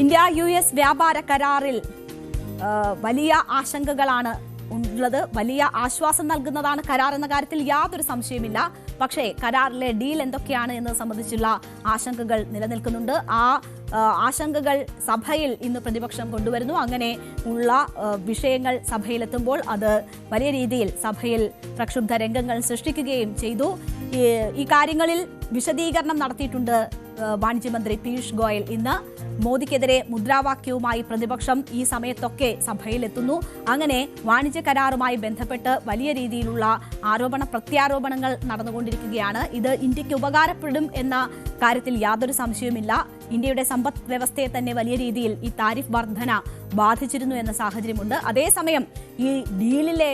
India U S വ്യാപാര കരാറിൽ വലിയ ആശങ്കകളാണ് ഉള്ളത്. വലിയ ആശ്വാസം നൽകുന്നതാണ് കരാർ എന്ന കാര്യത്തിൽ യാതൊരു സംശയമില്ല പക്ഷേ കരാറിലെ ഡീൽ എന്തൊക്കെയാണ് എന്നത് സംബന്ധിച്ചുള്ള ആശങ്കകൾ നിലനിൽക്കുന്നുണ്ട്. ആ ആശങ്കകൾ സഭയിൽ ഇന്ന് പ്രതിപക്ഷം കൊണ്ടുവരുന്നു. അങ്ങനെ ഉള്ള വിഷയങ്ങൾ സഭയിലെത്തുമ്പോൾ അത് വലിയ രീതിയിൽ സഭയിൽ പ്രക്ഷുബ്ധ രംഗങ്ങൾ സൃഷ്ടിക്കുകയും ചെയ്തു. ഈ കാര്യങ്ങളിൽ വിശദീകരണം നടത്തിയിട്ടുണ്ട് വാണിജ്യമന്ത്രി പീയൂഷ് ഗോയൽ ഇന്ന്. മോദിക്കെതിരെ മുദ്രാവാക്യവുമായി പ്രതിപക്ഷം ഈ സമയത്തൊക്കെ സഭയിലെത്തുന്നു. അങ്ങനെ വാണിജ്യ കരാറുമായി ബന്ധപ്പെട്ട് വലിയ രീതിയിലുള്ള ആരോപണ പ്രത്യാരോപണങ്ങൾ നടന്നുകൊണ്ടിരിക്കുകയാണ്. ഇത് ഇന്ത്യയ്ക്ക് ഉപകാരപ്പെടും എന്ന കാര്യത്തിൽ യാതൊരു സംശയവുമില്ല. ഇന്ത്യയുടെ സമ്പദ് വ്യവസ്ഥയെ തന്നെ വലിയ രീതിയിൽ ഈ താരിഫ് വർധന ബാധിച്ചിരുന്നു എന്ന സാഹചര്യമുണ്ട്. അതേസമയം ഈ ഡീലിലെ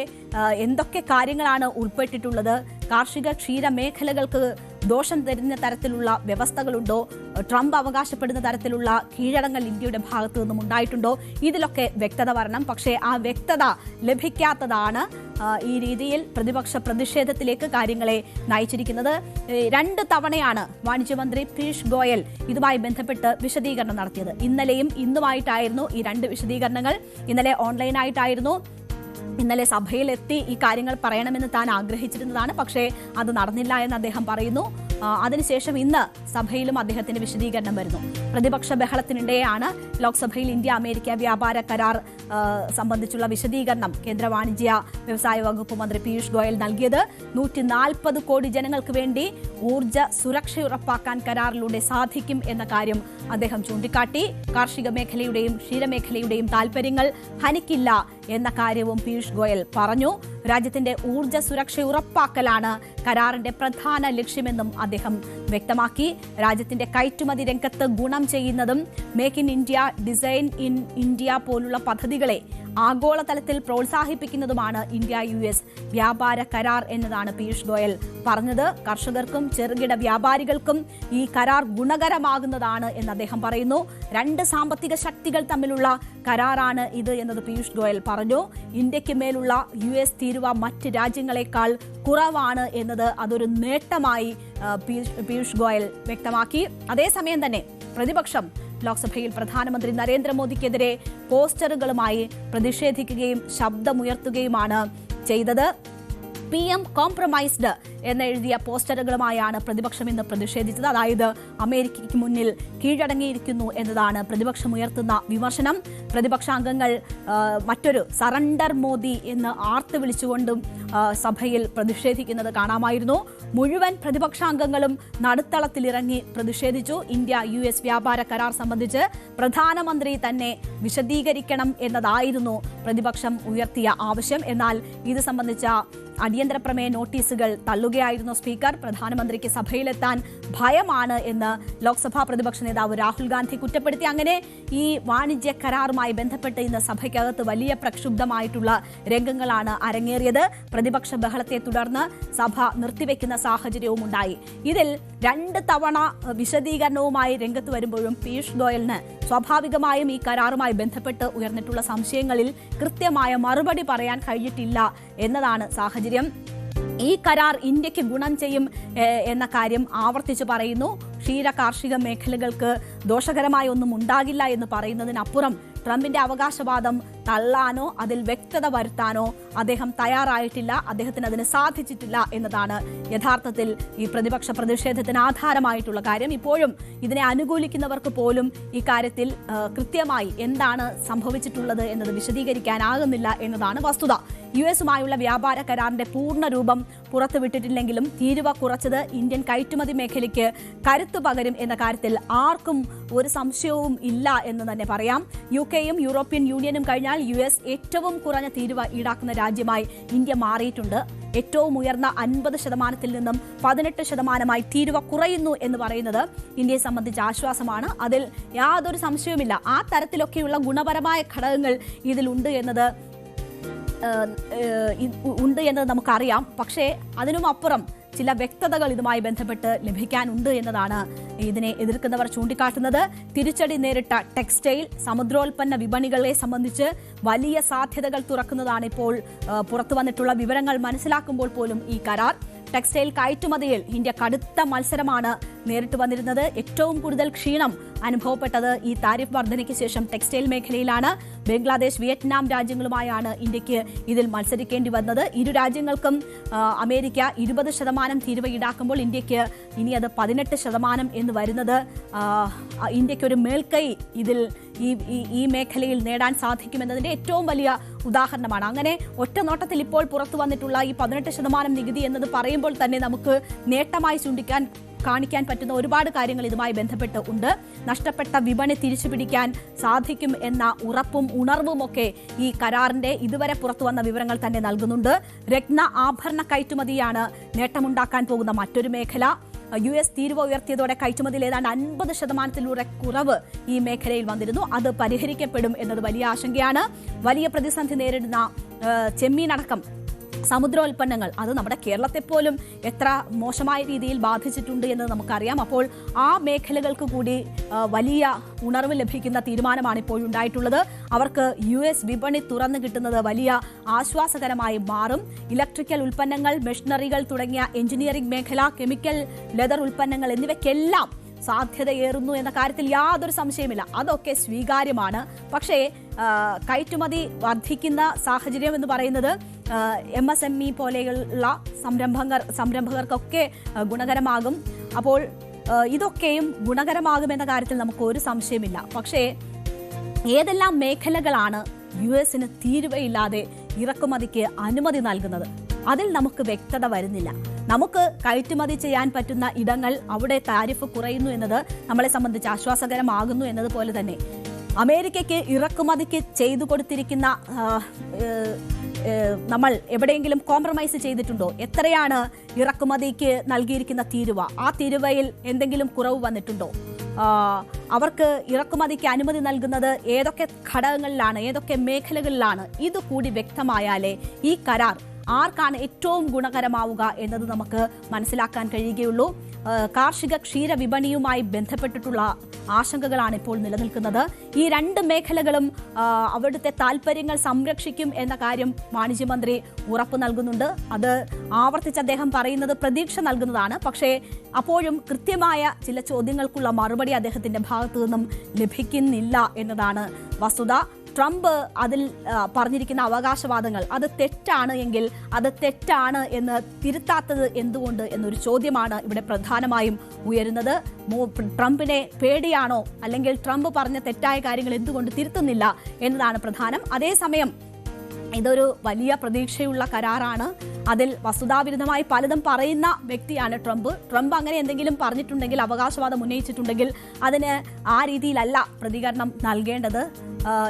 എന്തൊക്കെ കാര്യങ്ങളാണ് ഉൾപ്പെട്ടിട്ടുള്ളത്? കാർഷിക ക്ഷീര മേഖലകൾക്ക് ദോഷം തരുന്ന തരത്തിലുള്ള വ്യവസ്ഥകളുണ്ടോ? ട്രംപ് അവകാശപ്പെടുന്ന തരത്തിലുള്ള കീഴടങ്ങൾ ഇന്ത്യയുടെ ഭാഗത്തു നിന്നും ഉണ്ടായിട്ടുണ്ടോ? ഇതിലൊക്കെ വ്യക്തത വരണം. പക്ഷേ ആ വ്യക്തത ലഭിക്കാത്തതാണ് ഈ രീതിയിൽ പ്രതിപക്ഷ പ്രതിഷേധത്തിലേക്ക് കാര്യങ്ങളെ നയിച്ചിരിക്കുന്നത്. രണ്ട് തവണയാണ് വാണിജ്യമന്ത്രി പീയൂഷ് ഗോയൽ ഇതുമായി ബന്ധപ്പെട്ട് വിശദീകരണം നടത്തിയത്. ഇന്നലെയും ഇന്നുമായിട്ടായിരുന്നു ഈ രണ്ട് വിശദീകരണങ്ങൾ. ഇന്നലെ ഓൺലൈനായിട്ടായിരുന്നു. ഇന്നലെ സഭയിലെത്തി ഈ കാര്യങ്ങൾ പറയണമെന്ന് താൻ ആഗ്രഹിച്ചിരുന്നതാണ്. പക്ഷേ അത് നടന്നില്ല എന്ന് അദ്ദേഹം പറയുന്നു. അതിനുശേഷം ഇന്ന് സഭയിലും അദ്ദേഹത്തിന്റെ വിശദീകരണം വരുന്നു. പ്രതിപക്ഷ ബഹളത്തിനിടെയാണ് ലോക്സഭയിൽ ഇന്ത്യ അമേരിക്ക വ്യാപാര കരാർ സംബന്ധിച്ചുള്ള വിശദീകരണം കേന്ദ്ര വാണിജ്യ വ്യവസായ വകുപ്പ് മന്ത്രി പീയൂഷ് ഗോയൽ നൽകിയത്. നൂറ്റി നാൽപ്പത് കോടി ജനങ്ങൾക്ക് വേണ്ടി ഊർജ സുരക്ഷ ഉറപ്പാക്കാൻ കരാറിലൂടെ സാധിക്കും എന്ന കാര്യം അദ്ദേഹം ചൂണ്ടിക്കാട്ടി കാർഷിക മേഖലയുടെയും ക്ഷീരമേഖലയുടെയും താൽപര്യങ്ങൾ ഹനിക്കില്ല എന്ന കാര്യവും പീയൂഷ് ഗോയൽ പറഞ്ഞു. രാജ്യത്തിന്റെ ഊർജ സുരക്ഷ ഉറപ്പാക്കലാണ് കരാറിന്റെ പ്രധാന ലക്ഷ്യമെന്നും അദ്ദേഹം വ്യക്തമാക്കി. രാജ്യത്തിന്റെ കയറ്റുമതി രംഗത്ത് ഗുണം ചെയ്യുന്നതും make in India design in India പോലുള്ള പദ്ധതികളെ ആഗോളതലത്തിൽ പ്രോത്സാഹിപ്പിക്കുന്നതുമാണ് ഇന്ത്യ യു എസ്. വ്യാപാര കരാർ എന്നതാണ് പീയൂഷ് ഗോയൽ പറഞ്ഞത്. കർഷകർക്കും ചെറുകിട വ്യാപാരികൾക്കും ഈ കരാർ ഗുണകരമാകുന്നതാണ് എന്ന് അദ്ദേഹം പറയുന്നു. രണ്ട് സാമ്പത്തിക ശക്തികൾ തമ്മിലുള്ള കരാറാണ് ഇത് എന്നത് പീയൂഷ് ഗോയൽ പറഞ്ഞു. ഇന്ത്യയ്ക്ക് മേലുള്ള യു എസ് തീരുവ മറ്റ് രാജ്യങ്ങളെക്കാൾ കുറവാണ് എന്നത് അതൊരു നേട്ടമായി പീയൂഷ് ഗോയൽ വ്യക്തമാക്കി. അതേസമയം തന്നെ പ്രതിപക്ഷം ലോക്സഭയിൽ പ്രധാനമന്ത്രി നരേന്ദ്രമോദിക്കെതിരെ പോസ്റ്ററുകളുമായി പ്രതിഷേധിക്കുകയും ശബ്ദമുയർത്തുകയുമാണ് ചെയ്തത്. പി എം കോംപ്രമൈസ്ഡ് എന്നെഴുതിയ പോസ്റ്ററുകളുമായാണ് പ്രതിപക്ഷം ഇന്ന് പ്രതിഷേധിച്ചത്. അതായത് അമേരിക്കയ്ക്ക് മുന്നിൽ കീഴടങ്ങിയിരിക്കുന്നു എന്നതാണ് പ്രതിപക്ഷം ഉയർത്തുന്ന വിമർശനം. പ്രതിപക്ഷാംഗങ്ങൾ മറ്റൊരു സറണ്ടർ മോദി എന്ന് ആർത്ത് വിളിച്ചുകൊണ്ടും സഭയിൽ പ്രതിഷേധിക്കുന്നത് കാണാമായിരുന്നു. മുഴുവൻ പ്രതിപക്ഷാംഗങ്ങളും നടുത്തളത്തിലിറങ്ങി പ്രതിഷേധിച്ചു. ഇന്ത്യ യു എസ് വ്യാപാര കരാർ സംബന്ധിച്ച് പ്രധാനമന്ത്രി തന്നെ വിശദീകരിക്കണം എന്നതായിരുന്നു പ്രതിപക്ഷം ഉയർത്തിയ ആവശ്യം. എന്നാൽ ഇത് സംബന്ധിച്ച അടിയന്തര പ്രമേയ നോട്ടീസുകൾ തള്ളുകയായിരുന്നു സ്പീക്കർ. പ്രധാനമന്ത്രിക്ക് സഭയിലെത്താൻ ഭയമാണ് എന്ന് ലോക്സഭാ പ്രതിപക്ഷ നേതാവ് രാഹുൽ ഗാന്ധി കുറ്റപ്പെടുത്തി. അങ്ങനെ ഈ വാണിജ്യ കരാറുമായി ബന്ധപ്പെട്ട് ഇന്ന് സഭയ്ക്കകത്ത് വലിയ പ്രക്ഷുബ്ധമായിട്ടുള്ള രംഗങ്ങളാണ് അരങ്ങേറിയത്. പ്രതിപക്ഷ ബഹളത്തെ തുടർന്ന് സഭ നിർത്തിവെക്കുന്ന സാഹചര്യവും ഉണ്ടായി. ഇതിൽ രണ്ട് തവണ വിശദീകരണവുമായി രംഗത്ത് വരുമ്പോഴും പീയൂഷ് ഗോയലിന് സ്വാഭാവികമായും ഈ കരാറുമായി ബന്ധപ്പെട്ട് ഉയർന്നിട്ടുള്ള സംശയങ്ങളിൽ കൃത്യമായ മറുപടി പറയാൻ കഴിഞ്ഞിട്ടില്ല എന്നതാണ് സാഹചര്യം. ഈ കരാർ ഇന്ത്യയ്ക്ക് ഗുണം ചെയ്യും എന്ന കാര്യം ആവർത്തിച്ച് പറയുന്നു. ക്ഷീര കാർഷിക മേഖലകൾക്ക് ദോഷകരമായ ഒന്നും ഉണ്ടാകില്ല എന്ന് പറയുന്നതിനപ്പുറം ട്രംപിന്റെ അവകാശവാദം തള്ളാനോ അതിൽ വ്യക്തത വരുത്താനോ അദ്ദേഹം തയ്യാറായിട്ടില്ല അദ്ദേഹത്തിന് അതിന് സാധിച്ചിട്ടില്ല എന്നതാണ് യഥാർത്ഥത്തിൽ ഈ പ്രതിപക്ഷ പ്രതിഷേധത്തിന് ആധാരമായിട്ടുള്ള കാര്യം. ഇപ്പോഴും ഇതിനെ അനുകൂലിക്കുന്നവർക്ക് പോലും ഈ കാര്യത്തിൽ കൃത്യമായി എന്താണ് സംഭവിച്ചിട്ടുള്ളത് എന്നത് വിശദീകരിക്കാനാകുന്നില്ല എന്നതാണ് വസ്തുത. യു എസുമായുള്ള വ്യാപാര കരാറിന്റെ പൂർണ രൂപം പുറത്തുവിട്ടിട്ടില്ലെങ്കിലും തീരുവ കുറച്ചത് ഇന്ത്യൻ കയറ്റുമതി മേഖലയ്ക്ക് കരുത്തു പകരും എന്ന കാര്യത്തിൽ ആർക്കും ഒരു സംശയവും ഇല്ല എന്ന് തന്നെ പറയാം. യു കെയും യൂറോപ്യൻ യൂണിയനും കഴിഞ്ഞാൽ യു എസ് ഏറ്റവും കുറഞ്ഞ തീരുവ ഈടാക്കുന്ന രാജ്യമായി ഇന്ത്യ മാറിയിട്ടുണ്ട്. ഏറ്റവും ഉയർന്ന അൻപത് ശതമാനത്തിൽ നിന്നും പതിനെട്ട് ശതമാനമായി തീരുവ കുറയുന്നു എന്ന് പറയുന്നത് ഇന്ത്യയെ സംബന്ധിച്ച ആശ്വാസമാണ്. അതിൽ യാതൊരു സംശയവുമില്ല. ആ തരത്തിലൊക്കെയുള്ള ഗുണപരമായ ഘടകങ്ങൾ ഇതിലുണ്ട് എന്നത് ഉണ്ട് എന്നത് നമുക്കറിയാം. പക്ഷേ അതിനും അപ്പുറം ചില വ്യക്തതകൾ ഇതുമായി ബന്ധപ്പെട്ട് ലഭിക്കാനുണ്ട് എന്നതാണ് ഇതിനെ എതിർക്കുന്നവർ ചൂണ്ടിക്കാട്ടുന്നത്. തിരിച്ചടി നേരിട്ട ടെക്സ്റ്റൈൽ സമുദ്രോൽപ്പന്ന വിപണികളെ സംബന്ധിച്ച് വലിയ സാധ്യതകൾ തുറക്കുന്നതാണ് ഇപ്പോൾ പുറത്തു വന്നിട്ടുള്ള വിവരങ്ങൾ മനസ്സിലാക്കുമ്പോൾ പോലും ഈ കരാർ. ടെക്സ്റ്റൈൽ കയറ്റുമതിയിൽ ഇന്ത്യ കടുത്ത മത്സരമാണ് നേരിട്ട് വന്നിരുന്നത്. ഏറ്റവും കൂടുതൽ ക്ഷീണം അനുഭവപ്പെട്ടത് ഈ താരിഫ് വർധനയ്ക്ക് ശേഷം ടെക്സ്റ്റൈൽ മേഖലയിലാണ്. ബംഗ്ലാദേശ് വിയറ്റ്നാം രാജ്യങ്ങളുമായാണ് ഇന്ത്യയ്ക്ക് ഇതിൽ മത്സരിക്കേണ്ടി വന്നത്. ഇരു രാജ്യങ്ങൾക്കും അമേരിക്ക ഇരുപത് ശതമാനം തീരുവ ഈടാക്കുമ്പോൾ ഇന്ത്യയ്ക്ക് ഇനി അത് പതിനെട്ട് ശതമാനം എന്ന് വരുന്നത്. ഇന്ത്യക്കൊരു മേൽക്കൈ ഇതിൽ ഈ- ഈ മേഖലയിൽ നേടാൻ സാധിക്കുമെന്നതിന്റെ ഏറ്റവും വലിയ ഉദാഹരണമാണ്. അങ്ങനെ ഒറ്റ നോട്ടത്തിൽ ഇപ്പോൾ പുറത്തു വന്നിട്ടുള്ള ഈ പതിനെട്ട് ശതമാനം നികുതി എന്നത് പറയുമ്പോൾ തന്നെ നമുക്ക് നേട്ടമായി ചൂണ്ടിക്കാൻ കാണിക്കാൻ പറ്റുന്ന ഒരുപാട് കാര്യങ്ങൾ ഇതുമായി ബന്ധപ്പെട്ട് ഉണ്ട്. നഷ്ടപ്പെട്ട വിപണി തിരിച്ചു പിടിക്കാൻ സാധിക്കും എന്ന ഉറപ്പും ഉണർവും ഒക്കെ ഈ കരാറിന്റെ ഇതുവരെ പുറത്തു വന്ന വിവരങ്ങൾ തന്നെ നൽകുന്നുണ്ട്. രത്ന ആഭരണ കയറ്റുമതിയാണ് നേട്ടമുണ്ടാക്കാൻ പോകുന്ന മറ്റൊരു മേഖല. യു എസ് തീരുവ ഉയർത്തിയതോടെ കയറ്റുമതിയിൽ ഏതാണ്ട് അൻപത് ശതമാനത്തിലൂടെ കുറവ് ഈ മേഖലയിൽ വന്നിരുന്നു. അത് പരിഹരിക്കപ്പെടും എന്നത് വലിയ ആശങ്കയാണ്. വലിയ പ്രതിസന്ധി നേരിടുന്ന ചെമ്മീനടക്കം സമുദ്രോൽപ്പന്നങ്ങൾ. അത് നമ്മുടെ കേരളത്തെ പോലും എത്ര മോശമായ രീതിയിൽ ബാധിച്ചിട്ടുണ്ട് എന്ന് നമുക്കറിയാം. അപ്പോൾ ആ മേഖലകൾക്ക് കൂടി വലിയ ഉണർവ് ലഭിക്കുന്ന തീരുമാനമാണ് ഇപ്പോൾ ഉണ്ടായിട്ടുള്ളത്. അവർക്ക് യു എസ് വിപണി തുറന്നു കിട്ടുന്നത് വലിയ ആശ്വാസകരമായി മാറും. ഇലക്ട്രിക്കൽ ഉൽപ്പന്നങ്ങൾ മെഷീനറികൾ തുടങ്ങിയ എഞ്ചിനീയറിംഗ് മേഖല കെമിക്കൽ ലെതർ ഉൽപ്പന്നങ്ങൾ എന്നിവയ്ക്കെല്ലാം സാധ്യതയേറുന്നു എന്ന കാര്യത്തിൽ യാതൊരു സംശയമില്ല അതൊക്കെ സ്വീകാര്യമാണ്. പക്ഷേ കയറ്റുമതി വർദ്ധിക്കുന്ന സാഹചര്യം എന്ന് പറയുന്നത് എം എസ് എം ഇ പോലെയുള്ള സംരംഭകർ സംരംഭകർക്കൊക്കെ ഗുണകരമാകും. അപ്പോൾ ഇതൊക്കെയും ഗുണകരമാകുമെന്ന കാര്യത്തിൽ നമുക്ക് ഒരു സംശയമില്ല. പക്ഷേ ഏതെല്ലാം മേഖലകളാണ് യു എസിന് തീരുവയില്ലാതെ ഇറക്കുമതിക്ക് അനുമതി നൽകുന്നത്? അതിൽ നമുക്ക് വ്യക്തത വരുന്നില്ല. നമുക്ക് കയറ്റുമതി ചെയ്യാൻ പറ്റുന്ന ഇടങ്ങൾ അവിടെ താരിഫ് കുറയുന്നു എന്നത് നമ്മളെ സംബന്ധിച്ച് ആശ്വാസകരമാകുന്നു എന്നതുപോലെ തന്നെ. അമേരിക്കയ്ക്ക് ഇറക്കുമതിക്ക് ചെയ്തു കൊടുത്തിരിക്കുന്ന നമ്മൾ എവിടെയെങ്കിലും കോംപ്രമൈസ് ചെയ്തിട്ടുണ്ടോ? എത്രയാണ് ഇറക്കുമതിക്ക് നൽകിയിരിക്കുന്ന തീരുവ? ആ തീരുവയിൽ എന്തെങ്കിലും കുറവ് വന്നിട്ടുണ്ടോ? അവർക്ക് ഇറക്കുമതിക്ക് അനുമതി നൽകുന്നത് ഏതൊക്കെ ഘടകങ്ങളിലാണ് ഏതൊക്കെ മേഖലകളിലാണ്? ഇത് കൂടി വ്യക്തമായാലേ ഈ കരാർ ആർക്കാണ് ഏറ്റവും ഗുണകരമാവുക എന്നത് നമുക്ക് മനസ്സിലാക്കാൻ കഴിയുകയുള്ളൂ. കാർഷിക ക്ഷീര വിപണിയുമായി ബന്ധപ്പെട്ടിട്ടുള്ള ആശങ്കകളാണ് ഇപ്പോൾ നിലനിൽക്കുന്നത്. ഈ രണ്ട് മേഖലകളും അവിടുത്തെ താല്പര്യങ്ങൾ സംരക്ഷിക്കും എന്ന കാര്യം വാണിജ്യമന്ത്രി ഉറപ്പ് നൽകുന്നുണ്ട്. അത് ആവർത്തിച്ച് അദ്ദേഹം പറയുന്നത് പ്രതീക്ഷ നൽകുന്നതാണ്. പക്ഷേ അപ്പോഴും കൃത്യമായ ചില ചോദ്യങ്ങൾക്കുള്ള മറുപടി അദ്ദേഹത്തിന്റെ ഭാഗത്തു നിന്നും ലഭിക്കുന്നില്ല എന്നതാണ് വസ്തുത. ട്രംപ് അതിൽ പറഞ്ഞിരിക്കുന്ന അവകാശവാദങ്ങൾ അത് തെറ്റാണ് എങ്കിൽ അത് തെറ്റാണ് എന്ന് തിരുത്താത്തത് എന്തുകൊണ്ട് എന്നൊരു ചോദ്യമാണ് ഇവിടെ പ്രധാനമായും ഉയരുന്നത്. ട്രംപിനെ പേടിയാണോ അല്ലെങ്കിൽ ട്രംപ് പറഞ്ഞ തെറ്റായ കാര്യങ്ങൾ എന്തുകൊണ്ട് തിരുത്തുന്നില്ല എന്നതാണ് പ്രധാനം. അതേസമയം ഇതൊരു വലിയ പ്രതീക്ഷയുള്ള കരാറാണ്. അതിൽ വസ്തുതാവിരുദ്ധമായി പലതും പറയുന്ന വ്യക്തിയാണ് ട്രംപ്. ട്രംപ് അങ്ങനെ എന്തെങ്കിലും പറഞ്ഞിട്ടുണ്ടെങ്കിൽ അവകാശവാദം ഉന്നയിച്ചിട്ടുണ്ടെങ്കിൽ അതിന് ആ രീതിയിലല്ല പ്രതികരണം നൽകേണ്ടത്.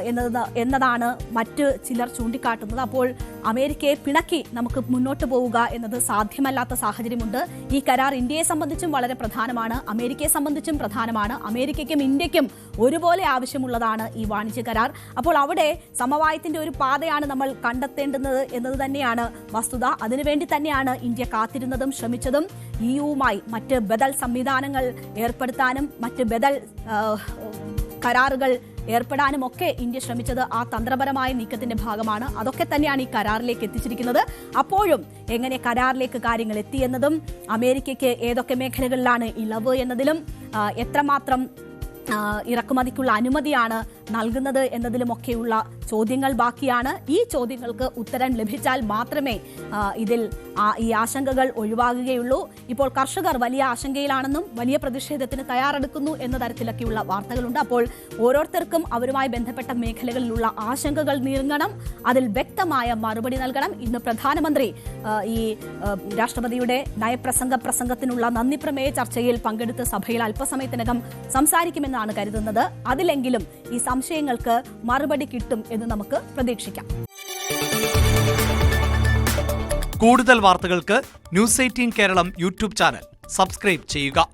എന്നത് എന്നതാണ് മറ്റ് ചിലർ ചൂണ്ടിക്കാട്ടുന്നത്. അപ്പോൾ അമേരിക്കയെ പിണക്കി നമുക്ക് മുന്നോട്ട് പോവുക എന്നത് സാധ്യമല്ലാത്ത സാഹചര്യമുണ്ട്. ഈ കരാർ ഇന്ത്യയെ സംബന്ധിച്ചും വളരെ പ്രധാനമാണ് അമേരിക്കയെ സംബന്ധിച്ചും പ്രധാനമാണ് അമേരിക്കയ്ക്കും ഇന്ത്യക്കും ഒരുപോലെ ആവശ്യമുള്ളതാണ് ഈ വാണിജ്യ കരാർ. അപ്പോൾ അവിടെ സമവായത്തിന്റെ ഒരു പാതയാണ് നമ്മൾ കണ്ടെത്തേണ്ടുന്നത് എന്നത് തന്നെയാണ് വസ്തുത. അതിനുവേണ്ടി തന്നെയാണ് ഇന്ത്യ കാത്തിരുന്നതും ശ്രമിച്ചതും. ഇയുവുമായി മറ്റ് ബദൽ സംവിധാനങ്ങൾ ഏർപ്പെടുത്താനും മറ്റ് ബദൽ കരാറുകൾ ഏർപ്പെടാനും ഒക്കെ ഇന്ത്യ ശ്രമിച്ചത് ആ തന്ത്രപരമായ നീക്കത്തിന്റെ ഭാഗമാണ്. അതൊക്കെ തന്നെയാണ് ഈ കരാറിലേക്ക് എത്തിച്ചിരിക്കുന്നത്. അപ്പോഴും എങ്ങനെ കരാറിലേക്ക് കാര്യങ്ങൾ എത്തിയെന്നതും അമേരിക്കയ്ക്ക് ഏതൊക്കെ മേഖലകളിലാണ് ഇളവ് എന്നതിലും എത്രമാത്രം ഇറക്കുമതിക്കുള്ള അനുമതിയാണ് നൽകുന്നത് എന്നതിലുമൊക്കെയുള്ള ചോദ്യങ്ങൾ ബാക്കിയാണ്. ഈ ചോദ്യങ്ങൾക്ക് ഉത്തരം ലഭിച്ചാൽ മാത്രമേ ഇതിൽ ഈ ആശങ്കകൾ ഒഴിവാകുകയുള്ളൂ. ഇപ്പോൾ കർഷകർ വലിയ ആശങ്കയിലാണെന്നും വലിയ പ്രതിഷേധത്തിന് തയ്യാറെടുക്കുന്നു എന്ന തരത്തിലൊക്കെയുള്ള വാർത്തകളുണ്ട്. അപ്പോൾ ഓരോരുത്തർക്കും അവരുമായി ബന്ധപ്പെട്ട മേഖലകളിലുള്ള ആശങ്കകൾ നീങ്ങണം. അതിൽ വ്യക്തമായ മറുപടി നൽകണം. ഇന്ന് പ്രധാനമന്ത്രി ഈ രാഷ്ട്രപതിയുടെ നയപ്രസംഗ പ്രസംഗത്തിനുള്ള നന്ദി പ്രമേയ ചർച്ചയിൽ പങ്കെടുത്ത് സഭയിൽ അല്പസമയത്തിനകം സംസാരിക്കുമെന്നാണ് കരുതുന്നത്. അതിലെങ്കിലും ഈ സംശയങ്ങൾക്ക് മറുപടി കിട്ടും എന്ന് നമുക്ക് പ്രതീക്ഷിക്കാം. കൂടുതൽ വാർത്തകൾക്ക് news eighteen Keralam YouTube channel. Subscribe ചെയ്യുക.